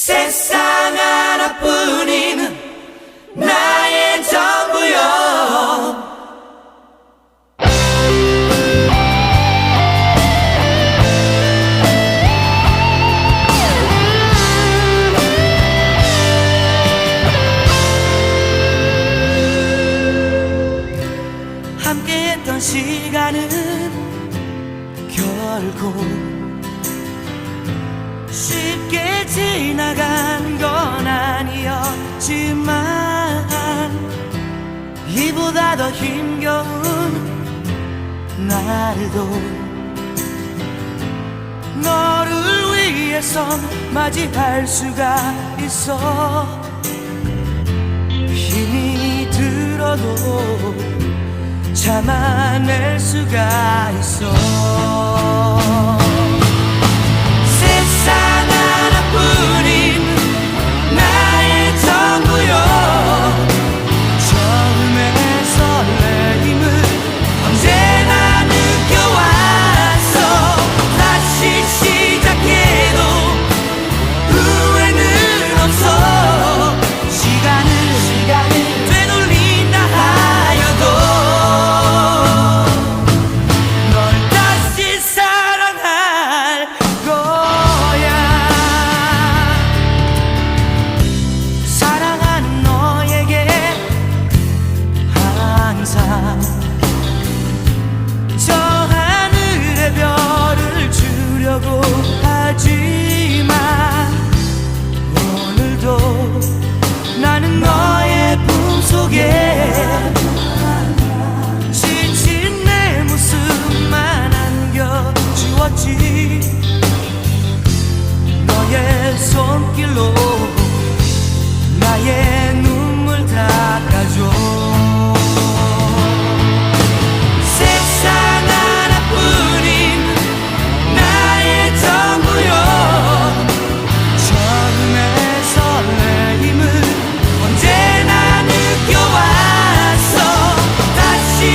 세상 하나뿐인 나의 전부여 함께했던 시간은 결국 쉽게 지나간 건 아니었지만 이보다 더 힘겨운 날도 너를 위해선 맞이할 수가 있어. 힘이 들어도 참아낼 수가 있어 forget.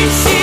see.